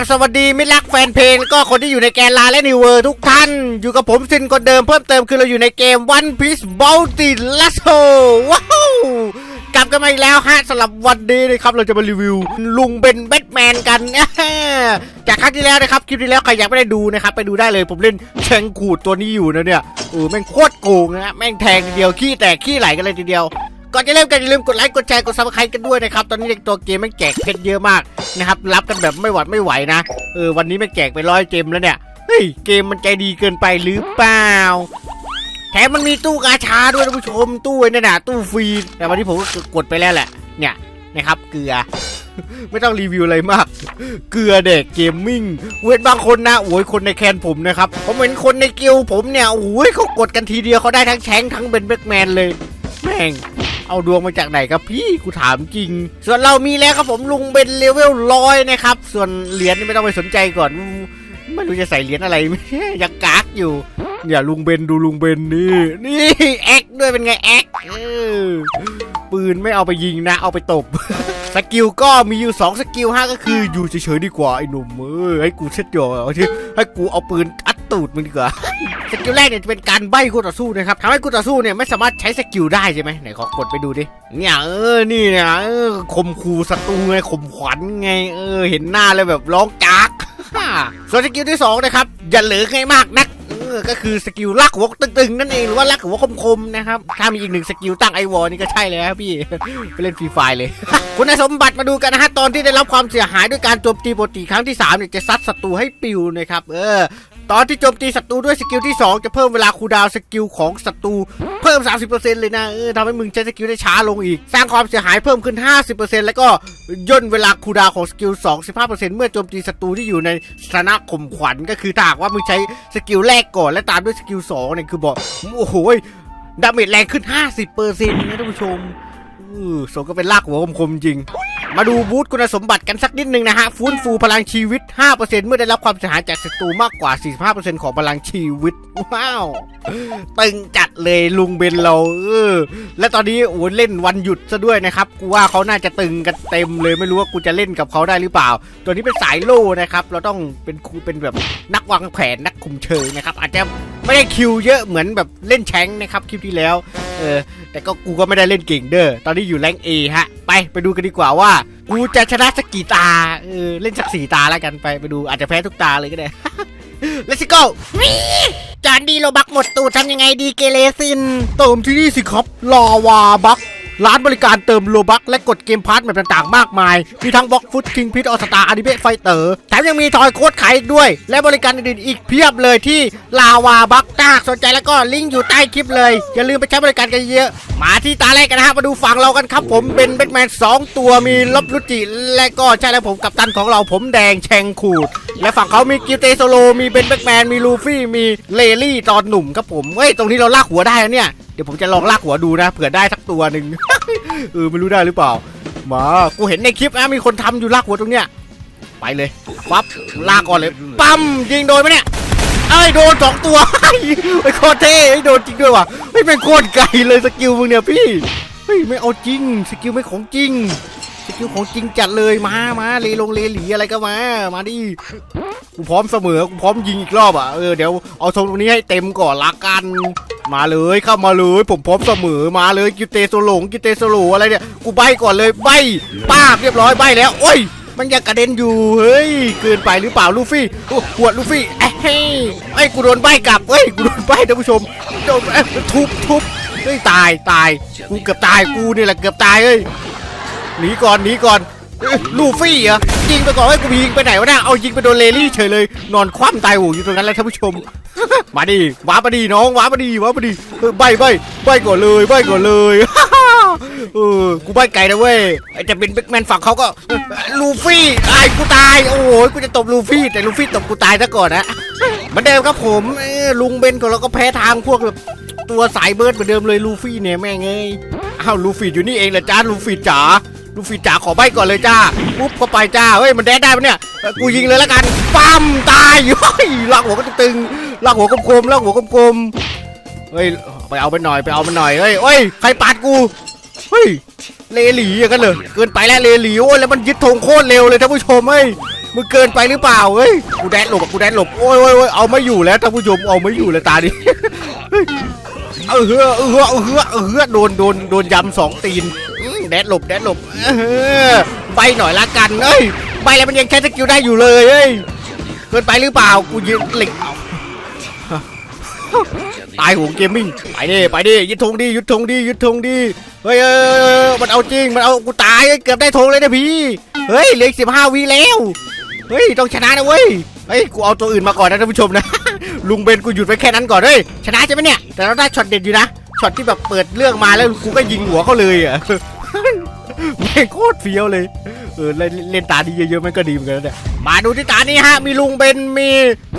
บสวัสดีมิตรรักแฟนเพลงก็คนที่อยู่ในแกนลาและนิวเวอร์ทุกท่าน อยู่กับผมซินคนเดิมเพิ่มเติมคือเราอยู่ในเกม One Piece Bounty Lasso ว้าวกลับกันมาอีกแล้วฮะสำหรับวันนี้นะครับเราจะมารีวิว ลุงเป็นแบทแมนกันจากครั้งที่แล้วนะครับคลิปที่แล้วใครอยังไม่ได้ดูนะครับไปดูได้เลยผมเล่นแชงขูดตัวนี้อยู่นะเนี่ยเออแม่งโคตรโกงนะแม่งแทงเดียวขี้แตกขี้ไหลกันเลยทีเดียว ก่อนจะเริ่มกันอย่าลืมกดไลค์กดแชร์กดซับสไครต์กันด้วยนะครับตอนนี้ตัวเกมมันแจกเพชรเยอะมากนะครับรับกันแบบไม่หวัดไม่ไหวนะเออวันนี้มันแจกไปร้อยเกมแล้วเนี่ยเฮ้ยเกมมันใจดีเกินไปหรือเปล่าแถมมันมีตู้กาชาด้วยท่านผู้ชมตู้ไอ้นั่นน่ะตู้ฟรีแต่วันนี้ผมก็กดไปแล้วแหละเนี่ยนะครับเกลือ ไม่ต้องรีวิวอะไรมาก เกลือเด็กเกมมิ่งเว้นบางคนนะโอ้ยคนในแคนผมนะครับผมเห็นคนในกิลผมเนี่ยโอ้ยเขากดกันทีเดียวเขาได้ทั้งแชงทั้งเป็นแบ็กแมนเลย แม่ง เอาดวงมาจากไหนครับพี่กูถามจริง ส่วนเรามีแล้วครับผมลุงเป็นเลเวลร้อยนะครับ ส่วนเหรียญนี่ไม่ต้องไปสนใจก่อน ไม่รู้จะใส่เหรียญอะไร ยังกากอยู่เนี่ยลุงเบนดูลุงเบนนี่นี่แอคด้วยเป็นไงแอคปืนไม่เอาไปยิงนะ เอาไปตบ สกิลก็มีอยู่ 2 สกิลฮะก็คืออยู่เฉยๆดีกว่าไอ้หนุ่มเอ้ยให้กูเช็ดจ่อเอาที่ให้กูเอาปืนอัด ตูดมึงดีกว่า สกิลแรกเนี่ยจะเป็นการใบ้คู่ต่อสู้นะครับทำให้คู่ต่อสู้เนี่ยไม่สามารถใช้สกิลได้ใช่ไหมไหนขอกดไปดูดิ เนี่ยเออ นี่เนี่ยเออข่มขู่ศัตรูไงข่มขวัญไง เออ เห็นหน้าเลยแบบร้องจากส่วนสกิลที่สองนะครับอย่าเหลือไงมากนักก็คือสกิลลากหัวตึงๆนั่นเองหรือว่าลากหัวคมๆนะครับ ถ้ามีอีกหนึ่งสกิลตั้งไอวอนี่ก็ใช่เลยครับพี่ไปเล่นฟรีไฟเลย คุณสมบัติมาดูกันนะฮะตอนที่ได้รับความเสียหายด้วยการโจมตีปกติครั้งที่3เนี่ยจะซัดศัตรูให้ปิวนะครับเออ ตอนที่โจมตีศัตรูด้วยสกิลที่ 2 จะเพิ่มเวลาคูลดาวสกิลของศัตรูเพิ่ม 30%เลยนะเออทำให้มึงใช้สกิลได้ช้าลงอีก สร้างความเสียหายเพิ่มขึ้น 50%แล้วก็ย่นเวลาคูลดาวของสกิล2 15%เมื่อโจมตีศัตรูที่อยู่ในสถานะข่มขวัญก็คือถ้าหากว่ามึงใช้สกิลแรกก่อนและตามด้วยสกิล2เนี่ยคือบอกโอ้โหดาเมจแรงขึ้น 50%นะท่านผู้ชมเออสมก็เป็นลากหัวคมๆจริง มาดูบูธคุณสมบัติกันสักนิดนึงนะฮะ ฟื้นฟูพลังชีวิต 5%เมื่อได้รับความเสียหายจากศัตรูมากกว่า 45%ของพลังชีวิต ว้าว ตึงจัดเลยลุงเบนเราเออและตอนนี้โอ้เล่นวันหยุดซะด้วยนะครับ กูว่าเขาน่าจะตึงกันเต็มเลยไม่รู้ว่ากูจะเล่นกับเขาได้หรือเปล่า ตัวนี้เป็นสายโล่นะครับ เราต้องเป็นครูเป็นแบบนักวางแผนนักคุมเชิงนะครับ อาจจะไม่ได้คิวเยอะเหมือนแบบเล่นแชงนะครับคลิปที่แล้ว เออ แต่ก็กูก็ไม่ได้เล่นเก่งเด้อ ตอนนี้อยู่แรงเอฮะ ไปไปดูกันดีกว่าว่า กูจะชนะสักกี่ตาเออเล่นสักสี่ตาแล้วกันไปไปดูอาจจะแพ้ทุกตาเลยก็ได้ Let's go จานดีโลบักหมดตูดทำยังไงดีเกเรซินเติมที่นี่สิครับลาวาบัก ร้านบริการเติมโลบักและกดเกมพาร์ทแบบต่างๆ มากมาย มีทั้งบล็อกฟุตคิงพิทออสตาอนิเมะไฟเตอร์แถมยังมีทอยโค้ดขายอีกด้วย และบริการอื่นๆอีกเพียบเลยที่ลาวาบักถ้าหากสนใจแล้วก็ลิงก์อยู่ใต้คลิปเลย อย่าลืมไปใช้บริการกันเยอะมาที่ตาแรกกันนะฮะมาดูฝั่งเรากันครับ ผมเป็นแบทแมน2ตัวมีลบลุจิและก็ใช่แล้วผมกับตันของเราผมแดงแชงขูด และฝั่งเขามีกิลเตโซโลมีเบนแบทแมนมีลูฟี่มีเลลี่ตอนหนุ่มครับผมเฮ้ยตรงนี้เราลากหัวได้นะเนี่ย เดี๋ยวผมจะลองลากหัวดูนะเผื่อได้สักตัวหนึ่ง เออไม่รู้ได้หรือเปล่ามากูเห็นในคลิปนะมีคนทำอยู่ลากหัวตรงเนี้ยไปเลยปั๊บลากก่อนเลยปั๊มยิงโดนไหมเนี่ยเอ้โดนสองตัวไอ้โคตรเท่ไอ้โดนจริงด้วยว่ะเฮ้ยเป็นโคตรไกลเลยสกิลมึงเนี่ยพี่เฮ้ยไม่เอาจริงสกิลไม่ของจริงสกิลของจริงจัดเลยมามาเลลงเลหลีอะไรก็มามาดิกูพร้อมเสมอกูพร้อมยิงอีกรอบอะเออเดี๋ยวเอาทรงตรงนี้ให้เต็มก่อนละกัน มาเลยเข้ามาเลยผมพร้อมเสมอมาเลยกิเตโซโลงกิเตโซโลอะไรเนี่ยกูใบก่อนเลยใบป้าบเรียบร้อยใบแล้วโอ้ย มันยังกระเด็นอยู่เฮ้ยเกินไปหรือเปล่าลูฟี่โอ้หัวดลูฟี่เอ้ยไอ้กูโดนใบกลับเฮ้ยกูโดนใบท่านผู้ชมโดนทุบทุบเฮ้ยตายตายกูเกือบตายกูนี่แหละเกือบตายเฮ้ยหนีก่อนหนีก่อน ลูฟี่เหรอยิงไปก่อนให้กูยิงไปไหนวะเนี่ยเอายิงไปโดนเลลี่เฉยเลย นอนคว่ำตายหงอยู่ตรงนั้นแล้วท่านผู้ชม มาดิว้ามาดิน้องว้ามาดิว้ามาดิเออใบใบใบก่อนเลยใบก่อนเลยเออกูใบไก่นะเว้ยไอจะเป็นแบ็กแมนฝั่งเขาก็ลูฟี่ตายกูตายโอ้โหกูจะตบลูฟี่แต่ลูฟี่ตบกูตายซะก่อนนะเหมือนเดิมครับผมลุงเบนของเราก็แพ้ทางพวกแบบตัวสายเบิร์ดเหมือนเดิมเลยลูฟี่เนี่ยแม่งเอ้ยอ้าวลูฟี่อยู่นี่เองเหรอจ้าลูฟี่จ๋า ลูฟีจ๋าขอใบก่อนเลยจ้าปุ๊บเข้าไปจ้าเฮ้ยมันแดดได้ปะเนี่ยกูยิงเลยแล้วกันปั๊มตายเฮ้ยลากหัวก็ตึงๆลากหัวกลมๆลากหัวกลมๆเฮ้ยไปเอาไปหน่อยไปเอาไปหน่อยเฮ้ยเฮ้ยใครปาดกูเฮ้ยเลหลีอย่างนั้นเลยเกินไปแล้วเลหลีโอ้ยแล้วมันยึดธงโคตรเร็วเลยท่านผู้ชมเฮ้ยมึงเกินไปหรือเปล่าเฮ้ยกูแดดหลบกูแดดหลบโอ้ยโอ้ยโอ้ยเอาไม่อยู่แล้วท่านผู้ชมเอาไม่อยู่เลยตาดิเฮ้ยเออเฮ้อเออเฮ้อเออเฮ้อเออเฮ้อโดนโดนโดนยำสองตีน แดดหลบแดดหลบเออใบหน่อยละกันเอ้ยใบแล้วมันยังใช้สกิลได้อยู่เลยเอ้ยเกินไปหรือเปล่ากูยืนหล็กเอาตายโหงเกมมิ่งไปดิไปดิยึดธงดิยึดธงดิยึดธงดิเฮ้ยมันเอาจริงมันเอากูตายเกือบได้ธงเลยนะพี่เฮ้ยเหลือสิบห้าวิแล้วเฮ้ยต้องชนะนะเว้ยเฮ้ยกูเอาตัวอื่นมาก่อนนะท่านผู้ชมนะลุงเบนกูหยุดไปแค่นั้นก่อนเฮ้ยชนะใช่ไหมเนี่ยแต่เราได้ช็อตเด็ดอยู่นะช็อตที่แบบเปิดเรื่องมาแล้วกูก็ยิงหัวเขาเลยอะ แม่งโคตรเฟี้ยวเลย เออเล่นเล่นตาดีเยอะๆมันก็ดีเหมือนกันนะเนี่ยมาดูที่ตานี้ฮะ มีลุงเบน มี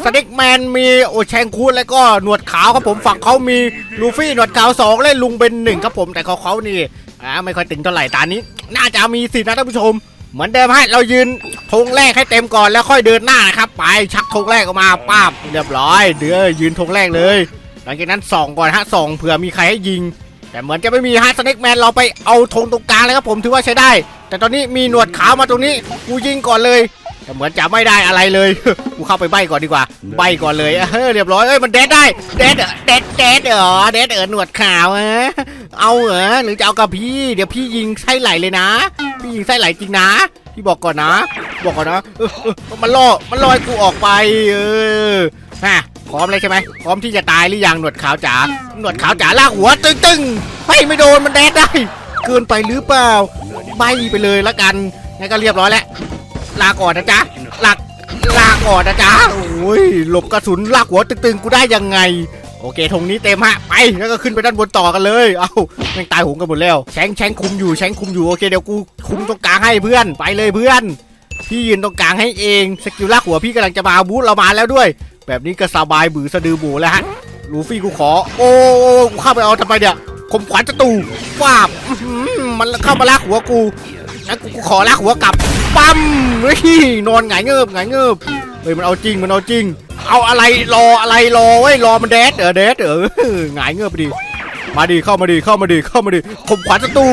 สเน็กแมน มีโอแชงคูนแล้วก็หนวดขาวครับผมฝั่งเขามีลูฟี่หนวดขาวสองและลุงเบนหนึ่งครับผมแต่เขาเขานี่อ่าไม่ค่อยตึงเท่าไหร่ตานี้ น่าจะมีสิทธินะท่านผู้ชม เหมือนเดิมฮะเรายืนธงแรกให้เต็มก่อนแล้วค่อยเดินหน้านะครับไปชักธงแรกออกมาป้าบเรียบร้อย เดือยืนธงแรกเลย หลังจากนั้นส่องก่อนฮะส่องเผื่อมีใครให้ยิง แต่เหมือนจะไม่มีฮะสเน็กแมนเราไปเอาธงตรงกลางเลยครับผมถือว่าใช้ได้ แต่ตอนนี้มีหนวดขาวมาตรงนี้กูยิงก่อนเลยแต่เหมือนจะไม่ได้อะไรเลย กูเข้าไปใบก่อนดีกว่า ใบก่อนเลยเออเรียบร้อย เอ้ยมันเดดได้ เดดเหรอเดดเดดเหรอเดดเออหนวดขาวฮะเอาเหรอหรือจะเอากับพี่ เดี๋ยวพี่ยิงไส้ไหลเลยนะ พี่ยิงไส้ไหลจริงนะ พี่บอกก่อนนะ บอกก่อนนะ มันล่อ มันลอยกูออกไป เออฮะ พร้อมเลยใช่ไหมพร้อมที่จะตายหรือยังหนวดขาวจ๋าหนวดขาวจ๋าลากหัวตึงตึงๆให้ไม่โดนมันแดดได้ เกินไปหรือเปล่าใบไปเลยละกันงั้นก็เรียบร้อยแล้วลาก่อนนะจ๊ะลาลาก่อนนะจ๊ะโอ้ยหลบกระสุนลากหัวตึงๆกูได้ยังไงโอเคธงนี้เต็มฮะไปแล้วก็ขึ้นไปด้านบนต่อกันเลย เอ้าแม่งตายหงกันหมดแล้วแชงแชงคุมอยู่แชงคุมอยู่โอเคเดี๋ยวกูคุมตรงกลางให้เพื่อนไปเลยเพื่อน พี่ยืนตรงกลางให้เองสกิลลากหัวพี่กำลังจะมาบูธเรามาแล้วด้วย แบบนี้ก็สบายบือสะดือบูแล้วฮะลูฟี่กูขอ โอ้กูเข้าไปเอาทำไมเนี่ยคมขวัญจะตูฟาบมันเข้ามาลากหัวกูแล้วกูขอลากหัวกลับปั๊มเฮ้ยนอนหงายเงิบหงายเงิบเฮ้ยมันเอาจริงมันเอาจริง เอาอะไรรออะไรรอไว้ยรอมันแดดเออแดดเออหงายเงิบไปดิ มาดิเข้ามาดิเข้ามาดิเข้ามาดิข่มขวัญศัตรู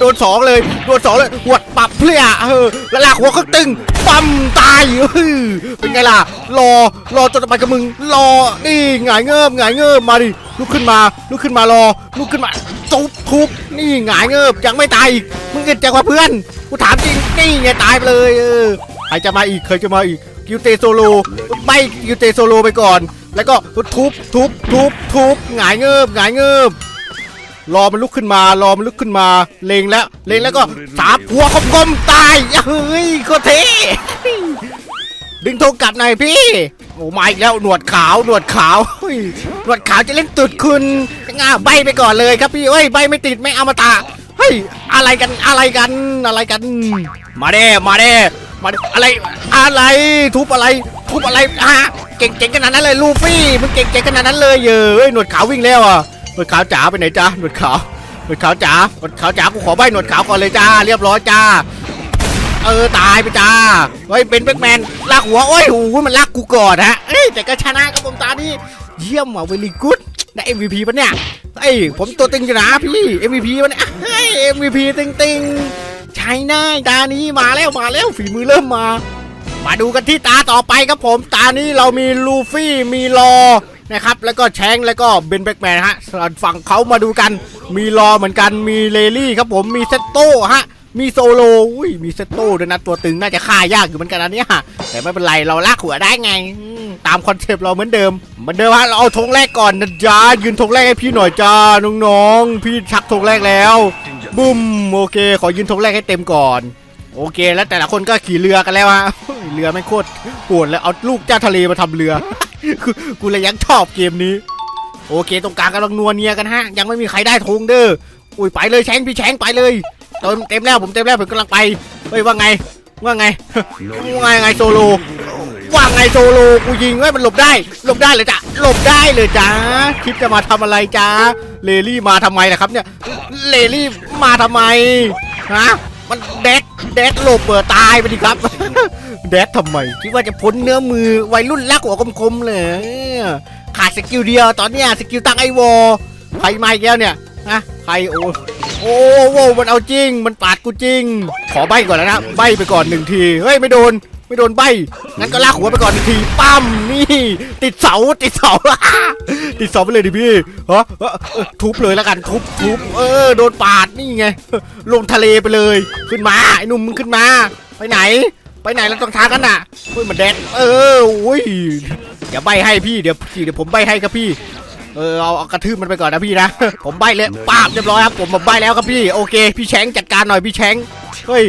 โดนสองเลยโดนสองเลยหวดปรับเพลียเออล้วลากหัวเขาตึงปั๊มตายเออเป็นไงล่ะรอรอจนไปกับมึงรอนี่หงายเงิบหงายเงิบมาดิลุกขึ้นมาลุกขึ้นมารอลุกขึ้นมาทุบทุบนี่หงายเงิบยังไม่ตายอีกมึงเกิดจากว่าเพื่อนกูถามจริงนี่ไงตายไปเลยเออใครจะมาอีกใครจะมาอีกกิวเตโซโลไม่กิวเตโซโลไปก่อน แล้วก็ทุบทุบทุบทุบหงายเงิบหงายเงิบ รอมันลุกขึ้นมารอมันลุกขึ้นมา เลงแล้วเลงแล้วก็สาบหัวคมๆตายเฮ้ยโคตรเท่ดึงโทรกลับหน่อยพี่โอ้มาอีกแล้วหนวดขาวหนวดขาวหนวดขาวจะเล่นตุดคุณง่าใบไปก่อนเลยครับพี่เอ้ยใบไม่ติดไม่เอามาตาเฮ้ยอะไรกันอะไรกันอะไรกัน มาเด้มาเด้มาอะไรอะไรทุบอะไรทุบอะไรฮะเก่งเก่งขนาดนั้นเลยลูฟี่มึงเก่งเก่งขนาดนั้นเลยเย้ยหนวดขาววิ่งแล้วอะ หนวดขาวจ๋าไปไหนจ้าหนวดขาวหนวดขาวจ๋าหนวดขาวจ๋ากูขอใบหนวดขาวก่อนเลยจ้า เรียบร้อยจ้า เออตายไปจ้าเฮ้ยเป็นแบ็กแมนลากหัวโอ้ยโอ้ยมันลากกูก่อนฮะเอ้ยแต่ก็ชนะครับผมตานี้เยี่ยมว่ะเวลีกูดได้ MVP ปะเนี่ยเอ้ยผมตัวตึงอยู่นะพี่ MVP ปะเนี่ยเฮ้ย MVP ตึงตึงๆใช่แน่ตานี้มาแล้วมาแล้วฝีมือเริ่มมา มาดูกันที่ตาต่อไปครับผม ตานี้เรามีลูฟี่มีรอ นะครับแล้วก็แชงแล้วก็เบนแบ็กแมนฮะส่วนฝั่งเขามาดูกัน มีรอเหมือนกันมีเลลี่ครับผมมีเซตโต้ฮะมีโซโลอุ้ยมีเซตโต้ด้วยนะตัวตึงน่าจะฆ่ายากอยู่เหมือนกันนะเนี่ยแต่ไม่เป็นไรเราลากหัวได้ไง ตามคอนเซปต์เราเหมือนเดิมเหมือนเดิมฮะเราเอาธงแรกก่อนนะจ๊ะยืนธงแรกให้พี่หน่อยจ้าน้องๆพี่ชักธงแรกแล้วบุ้มโอเค ขอยืนธงแรกให้เต็มก่อน โอเค แล้วแต่ละคนก็ขี่เรือกันแล้วฮะเรือไม่โคตรปวดแล้วเอาลูกเจ้าทะเลมาทำเรือ กูเลยยังชอบเกมนี้ โอเคตรงกลางกำลังนัวเนียกันฮะ ยังไม่มีใครได้ธงเด้ออุ้ยไปเลยแชงพี่แชงไปเลยเต็มเต็มแล้วผมเต็มแล้วผมกำลังไปเฮ้ยว่าไงว่าไงว่าไงโซโลว่าไงโซโลกูยิงเฮ้มันหลบได้ หลบได้เลยจ้ะหลบได้เลยจ้าคิดจะมาทำอะไรจ้าเลลี่มาทำไมล่ะครับเนี่ยเลลี่มาทำไมฮะ มันแดดแดดโลบเปิดตายไปดิครับแดดทำไม คิดว่าจะพ้นเนื้อมือวัยรุ่นลักหัวคมๆเลยขาดสกิลเดียวตอนเนี้ยสกิลตั้งไอวอลใครมาอีกแล้วเนี่ยฮะใครโอ้โอ้โหมันเอาจริง มันปาดกูจริง ขอใบก่อนแล้วนะใบไปก่อนหนึ่งที เฮ้ย ไม่โดน ไม่โดนใบ งั้นก็ลากหัวไปก่อนทีปั้มนี่ ติดเสาติดเสา ติดเสาไปเลยดิพี่ฮะทุบเลยแล้วกันทุบทุบเออโดนปาดนี่ไง ลงทะเลไปเลย ขึ้นมาไอ้หนุ่มมึงขึ้นมา ไปไหน ไปไหนแล้วต้องท้ากันน่ะเฮ้ยมันแดดเออโอ้ยเดี๋ยวใบให้พี่เดี๋ยวเดี๋ยวผมใบให้ครับพี่เออเอาเอากระทืบมันไปก่อนนะพี่นะ ผมใบเลยป้าบเรียบร้อยครับผมมาใบแล้วครับพี่ โอเค พี่แชงจัดการหน่อยพี่แชงเฮ้ย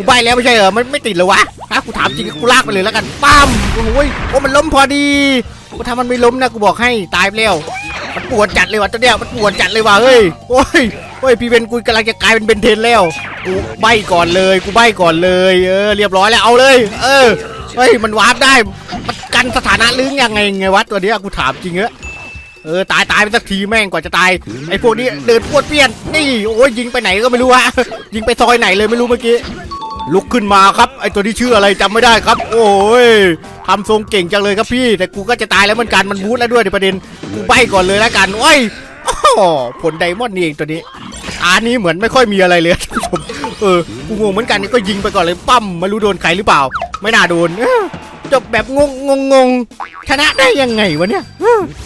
กูใบแล้วไม่ใช่เหรอมันไม่ติดเหรอวะฮะกูถามจริงกูลากไปเลยแล้วกันปั้มโอ้ยโอ้มันล้มพอดีกูทำมันไม่ล้มนะกูบอกให้ตายไปแล้วมันปวดจัดเลยว่ะตัวเนี้ยมันปวดจัดเลยว่ะเฮ้ยโอ้ยเฮ้ยพี่เบนกูกำลังจะกลายเป็นเบนเทนแล้วกูใบก่อนเลยกูใบก่อนเลยเออเรียบร้อยแล้วเอาเลย เออเฮ้ยมันวาร์ปได้มันกันสถานะลึงยังไงไงวะตัวเนี้ยกูถามจริงเหรอเออตายตายไปสักทีแม่งกว่าจะตายไอ้พวกนี้เดินปวดเปี้ยนนี่โอ้ยยิงไปไหนก็ไม่รู้ฮะยิงไปซอยไหนเลยไม่รู้เมื่อกี้ ลุกขึ้นมาครับไอตัวที่ชื่ออะไรจำไม่ได้ครับ โอ้ยทำทรงเก่งจังเลยครับพี่ แต่กูก็จะตายแล้วเหมือนกันมันบูทแล้วด้วยในประเด็นกูใบก่อนเลยแล้วกันโอ้ยอ้ผลไดมอนด์นี่เองตัวนี้อันนี้เหมือนไม่ค่อยมีอะไรเลยท่านผู้ชมเออกูงงเหมือนกันก็ยิงไปก่อนเลยปั้มไม่รู้โดนใครหรือเปล่า ไม่น่าโดน จบแบบงงงงงชนะได้ยังไงวะเนี่ย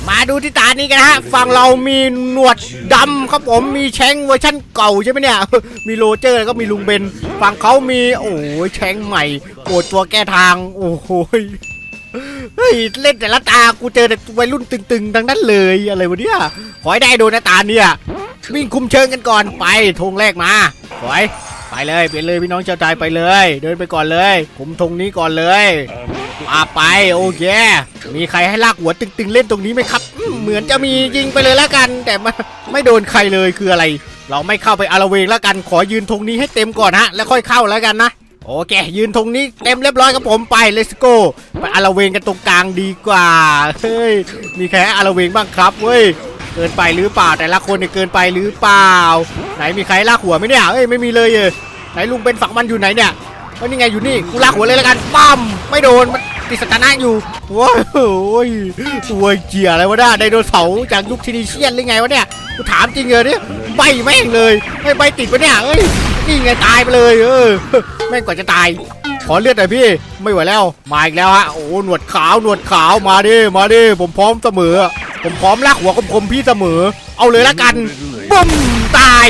มาดูที่ตานี้กันนะฮะฝั่งเรามีหนวดดำครับผมมีแชงเวอร์ชั่นเก่าใช่ไหมเนี่ย มีโรเจอร์แล้วก็มีลุงเบนฝั่งเขามีโอ้ยแชงใหม่โอดตัวแก้ทาง โอ้โหเฮ้ยเล่นแต่ละตากูเจอแต่วัยรุ่นตึงๆทั้งนั้นเลยอะไรวะเนี่ยขอให้ได้โดนนะตาเนี่ยวิ่งคุมเชิงกันก่อนไปธงแรกมาขอยไปเลยไปเลยพี่น้องชาวไทยไปเลย เดินไปก่อนเลยคุมธงนี้ก่อนเลย อาไปโอเค มีใครให้ลากหัวตึง ๆ เล่นตรงนี้ไหมครับ เหมือนจะมียิงไปเลยแล้วกัน แต่มันไม่โดนใครเลยคืออะไร เราไม่เข้าไปอาละเวงแล้วกัน ขอยืนธงนี้ให้เต็มก่อนฮะ แล้วค่อยเข้าแล้วกันนะ โอเค ยืนธงนี้เต็มเรียบร้อยครับผมไป let's go ไปอาละเวงกันตรงกลางดีกว่า เฮ้ย มีใครอาละเวงบ้างครับเว้ย เกินไปหรือเปล่าแต่ละคนเนี่ยเกินไปหรือเปล่า ไหนมีใครลากหัวไหมเนี่ย เอ้ยไม่มีเลยเออไหนลุงเป็นฝักมันอยู่ไหนเนี่ย เอ้ยนี่ไงอยู่นี่กูลากหัวเลยแล้วกันปั้มไม่โดนมันติดสถานะอยู่โอ้ยโอ้ยตัวเจียอะไรวะเนี่ยไดโนเสาร์จากยุคทีนิเชียนหรือไงวะเนี่ยกูถามจริงเลยเนี่ยใบแม่งเลยไม่ใบติดวะเนี่ยเอ้ยนี่ไงตายไปเลยเออแม่งกว่าจะตาย ขอเลือดหน่อยพี่ไม่ไหวแล้วมาอีกแล้วฮะโอ้หนวดขาวหนวดขาวมาดิมาดิผมพร้อมเสมอ ผมพร้อมลากหัวคมๆพี่เสมอ เอาเลยละกันบุ้มตาย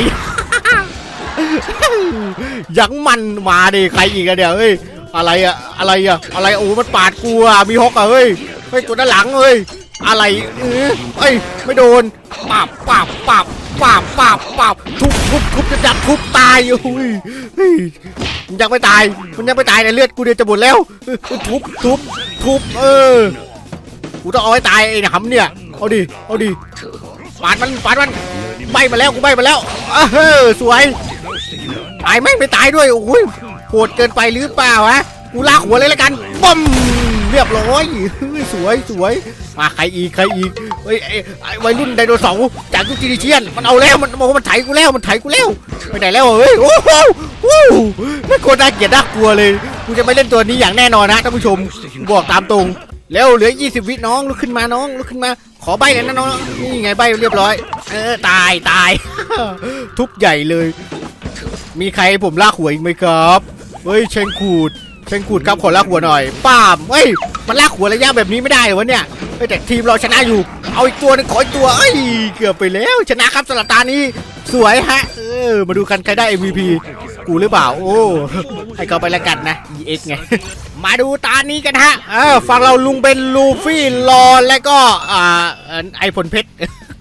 ยังมันมาดิใครอีกอะเดี๋ยวเฮ้ยอะไรอะอะไรอะอะไรโอ้มันปาดกูอะมีฮอกอะเฮ้ยเฮ้ยตัวด้านหลังเฮ้ยอะไรเอ้ยไม่โดนปับปับปับปับปับปับทุบทุบทุบจะดับทุบตายอยเฮ้ยมันยังไม่ตายมันยังไม่ตายแต่เลือดกูเดียวจะหมดแล้วทุบทุบทุบเออกูต้องเอาให้ตายไอ้หนำเนี่ยเอาดิเอาดิปาดมันปาดมันใบมาแล้วกูใบมาแล้วเออสวย ตายไม่ไม่ตายด้วยโอ้ยโหดเกินไปหรือเปล่าฮะกูลากหัวเลยล้วกันบึ้มเรียบร้อยสวยสวยมาใครอีกใครอีกเฮ้ยไอ้ไอ้วัยรุ่นไดโนเสาร์จากยุคจีนิเชียน มันเอาแล้วมันบอกว่ามันไถกูแล้วมันไถกูแล้วไปไหนแล้วเฮ้ยโอ้โหโอ้โหน่ากลัวน่าเกลียดน่ากลัวเลยกูจะไม่เล่นตัวนี้อย่างแน่นอนนะท่านผู้ชมบอกตามตรงเร็วเหลือ 20 วิน้องลุกขึ้นมาน้องลุกขึ้นมา ขอใบกันนะน้องนี่ไงใบเรียบร้อย เออตายตาย ทุบใหญ่เลย มีใครผมลากหัวอีกไหมครับ เฮ้ยเชงขูดเชงขูดครับขอลากหัวหน่อยป้ามเฮ้ยมันลากหัวระยะแบบนี้ไม่ได้เหรอวะเนี่ยเฮ้ยแต่ทีมเราชนะอยู่ เอาอีกตัวหนึงขออีกตัวเอ้ยเกือบไปแล้ว ชนะครับสลับตานี้สวยฮะ เออ มาดูกันใครได้ MVP กูหรือเปล่า โอ้ ให้เขาไปแล้วกันนะ EX ไง มาดูตานี้กันฮะ เออฝั่งเราลุงเป็นลูฟี่รอและก็ อ่าเอ่อไอผลเพชร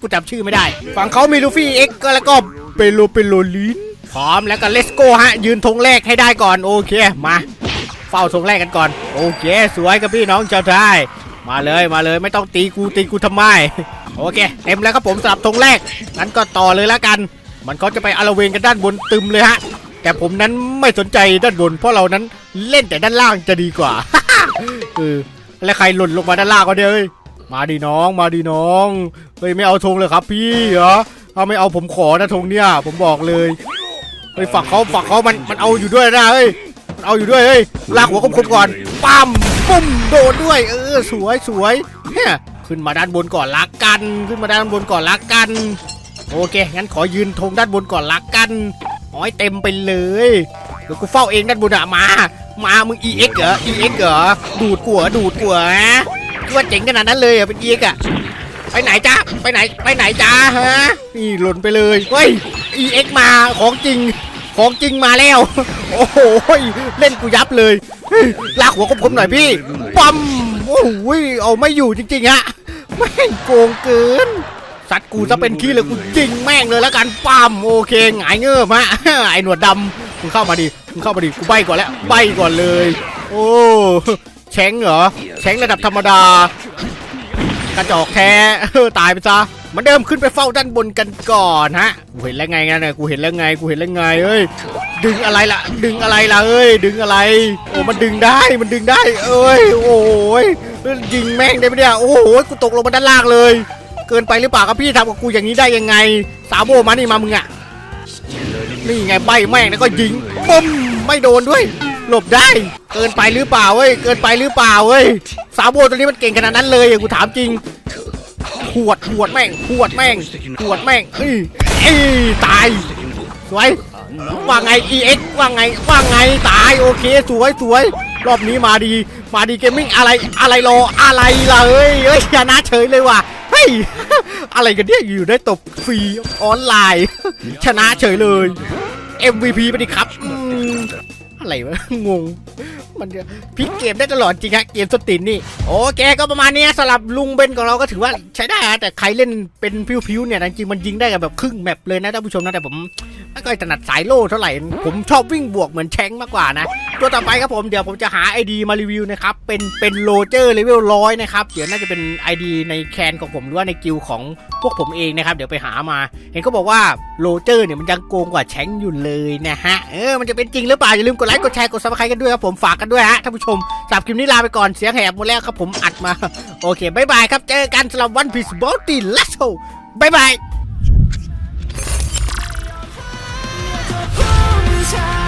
กูจำชื่อไม่ได้ ฝั่งเขามีลูฟี่เอ็กก็แล้วก็เปโลเปโลลิน พร้อมแล้วก็เลสโก้ฮะ ยืนธงแรกให้ได้ก่อนโอเคมาเฝ้าธงแรกกันก่อน โอเค สวยกับพี่น้องชาวไทยมาเลยมาเลยไม่ต้องตีกูตีกูทำไมโอเค เต็มแล้วครับผมสำหรับธงแรกงั้นก็ต่อเลยแล้วกัน มันก็จะไปอาละเวงกันด้านบนตึมเลยฮะ แต่ผมนั้นไม่สนใจด้านบน เพราะเรานั้นเล่นแต่ด้านล่างจะดีกว่าเออแล้วใครหล่นลงมาด้านล่างก็เด้ยมาดีน้องมาดีน้องเฮ้ยไม่เอาธงเลยครับพี่เหรอถ้าไม่เอาผมขอนะธงเนี่ย ผมบอกเลย เฮ้ยฝักเขาฝักเขามันมันเอาอยู่ด้วยนะเฮ้ยมันเอาอยู่ด้วยเฮ้ยลากหัวคมๆก่อนปั๊มปุ้มโดนด้วย เออสวยสวยเนี่ยขึ้นมาด้านบนก่อนลักกัน ขึ้นมาด้านบนก่อนลักกัน โอเคงั้นขอยืนธงด้านบนก่อนลักกันอาให้เต็มไปเลยเดี๋ยวกูเฝ้าเองด้านบนอะมา มามึง EX เหรอ EX เหรอดูดกัวดูดกัวฮะว่าเจ๋งขนาดนั้นเลยอะเป็น EX อะ ไปไหนจ้าไปไหนไปไหนจ้าฮะนี่หล่นไปเลยเฮ้ย EX มาของจริงของจริงมาแล้ว โอ้โหเล่นกูยับเลยเฮ้ยลากหัวคมๆหน่อยพี่ปั๊มโอ้โหเอาไม่อยู่จริงๆฮะแม่งโกงเกินสัตว์กูจะเป็นขี้เลยกูจริงแม่งเลยแล้วกันปั๊มโอเคหงายเงือบฮะไอหนวดดำมึงเข้ามาดิมึงเข้ามาดิกูใบก่อนแล้วใบก่อนเลย โอ้แชงเหรอแชงระดับธรรมดา กระจอกแท้ตายไปซะมันเดิมขึ้นไปเฝ้าด้านบนกันก่อนฮะกูเห็นแล้วไงงั้นน่ะกูเห็นแล้วไงกูเห็นแล้วไงเอ้ยดึงอะไรล่ะ ดึงอะไรล่ะเอ้ยดึงอะไรโอ้มันดึงได้มันดึงได้ เอ้ยโอ้ยยิงแม่งได้ไหมเนี่ยโอ้โหกูตกลงมาด้านล่างเลย เกินไปหรือเปล่าครับพี่ทำกับกูอย่างนี้ได้ยังไง สาโบมานี่มามึงอะนี่ไงใบแม่งแล้วก็ยิงปุ้มไม่โดนด้วย หลบได้ เกินไปหรือเปล่าเว้ย เกินไปหรือเปล่าเว้ย สาวโบตัวนี้มันเก่งขนาดนั้นเลยอกูถามจริงขวดขวดแม่งขวดแม่งขวดแม่งเอ้ยเอ้ยตาย สวย ว่าไง EX ว่าไง ว่าไง ตาย โอเค สวยสวย รอบนี้มาดี มาดีเกมมิ่งอะไร อะไรรอ อะไรล่ะเอ้ยเอ้ยชนะเฉยเลยว่ะ เฮ้ย อะไรกันเนี่ย อยู่ได้ตบฟรีออนไลน์ ชนะเฉยเลย MVP ไปดิครับ อะไรวะงง มันจะพลิกเกมได้ตลอดจริงฮะเกมสตินนี่โอเคก็ประมาณนี้สำหรับลุงเบนของเราก็ถือว่าใช้ได้ฮะแต่ใครเล่นเป็นพิวๆเนี่ยจริงๆมันยิงได้กันแบบครึ่งแมปเลยนะท่านผู้ชมนะแต่ผมไม่ค่อยถนัดสายโล่เท่าไหร่ผมชอบวิ่งบวกเหมือนแชงมากกว่านะตัวต่อไปครับผมเดี๋ยวผมจะหา ID มารีวิวนะครับเป็นเป็นโรเจอร์เลเวลร้อยนะครับเดี๋ยวน่าจะเป็น ID ในแคนของผมหรือว่าในกิลของพวกผมเองนะครับเดี๋ยวไปหามา เห็นเขาบอกว่าโรเจอร์เนี่ยมันยังโกงกว่าแชงอยู่เลยนะฮะเออมันจะเป็นจริงหรือเปล่าอย่าลืมกดไลค์กดแชร์กดซับสไครต์กันด้วยครับผมฝากันด้วยฮะท่านผู้ชมสับคลิปนี้ลาไปก่อนเสียงแหบหมดแล้วครับผมอัดมา โอเคบายบายครับเจอกันสำหรับวันพีซบอลตีลัสโซบายบาย time.